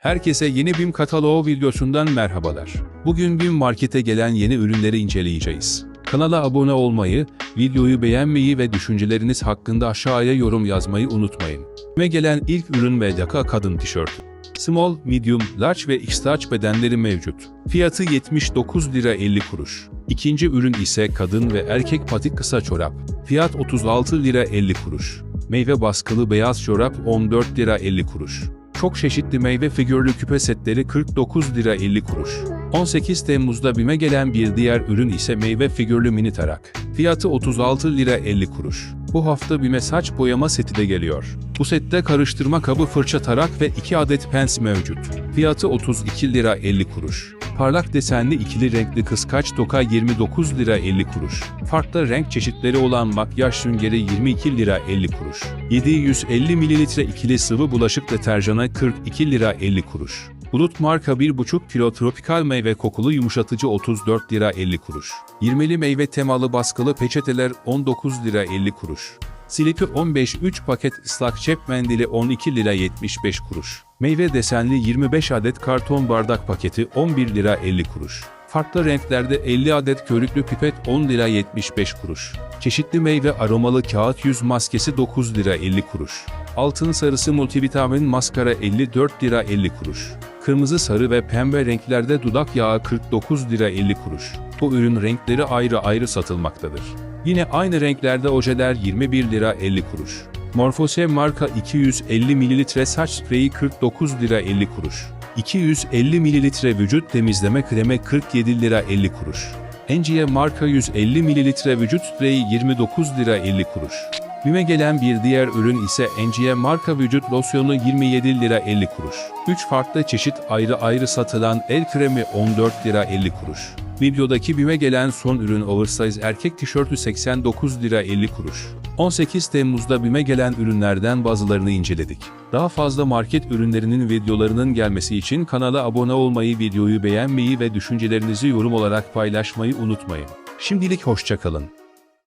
Herkese yeni BİM kataloğu videosundan merhabalar. Bugün BİM Market'e gelen yeni ürünleri inceleyeceğiz. Kanala abone olmayı, videoyu beğenmeyi ve düşünceleriniz hakkında aşağıya yorum yazmayı unutmayın. Ve gelen ilk ürün Medaka kadın tişörtü. Small, medium, large ve x-large bedenleri mevcut. Fiyatı 79 lira 50 kuruş. İkinci ürün ise kadın ve erkek patik kısa çorap. Fiyat 36 lira 50 kuruş. Meyve baskılı beyaz çorap 14 lira 50 kuruş. Çok çeşitli meyve figürlü küpe setleri 49 lira 50 kuruş. 18 Temmuz'da BİM'e gelen bir diğer ürün ise meyve figürlü mini tarak. Fiyatı 36 lira 50 kuruş. Bu hafta BİM'e saç boyama seti de geliyor. Bu sette karıştırma kabı fırça tarak ve 2 adet pens mevcut. Fiyatı 32 lira 50 kuruş. Parlak desenli ikili renkli kıskaç toka 29 lira 50 kuruş. Farklı renk çeşitleri olan makyaj süngeri 22 lira 50 kuruş. 750 mililitre ikili sıvı bulaşık deterjanı 42 lira 50 kuruş. Bulut marka 1,5 kilo tropikal meyve kokulu yumuşatıcı 34 lira 50 kuruş. 20'li meyve temalı baskılı peçeteler 19 lira 50 kuruş. Silip'i 15 3 paket ıslak cep mendili 12 lira 75 kuruş. Meyve desenli 25 adet karton bardak paketi 11 lira 50 kuruş. Farklı renklerde 50 adet körüklü pipet 10 lira 75 kuruş. Çeşitli meyve aromalı kağıt yüz maskesi 9 lira 50 kuruş. Altın sarısı multivitamin maskara 54 lira 50 kuruş. Kırmızı, sarı ve pembe renklerde dudak yağı 49 lira 50 kuruş. Bu ürün renkleri ayrı ayrı satılmaktadır. Yine aynı renklerde ojeler 21 lira 50 kuruş. Morphose marka 250 mililitre saç spreyi 49 lira 50 kuruş. 250 mililitre vücut temizleme kremi 47 lira 50 kuruş. Encie marka 150 mililitre vücut spreyi 29 lira 50 kuruş. BİM'e gelen bir diğer ürün ise Encie marka vücut losyonu 27 lira 50 kuruş. 3 farklı çeşit ayrı ayrı satılan el kremi 14 lira 50 kuruş. Videodaki BİM'e gelen son ürün oversize erkek tişörtü 89 lira 50 kuruş. 18 Temmuz'da BİM'e gelen ürünlerden bazılarını inceledik. Daha fazla market ürünlerinin videolarının gelmesi için kanala abone olmayı, videoyu beğenmeyi ve düşüncelerinizi yorum olarak paylaşmayı unutmayın. Şimdilik hoşçakalın.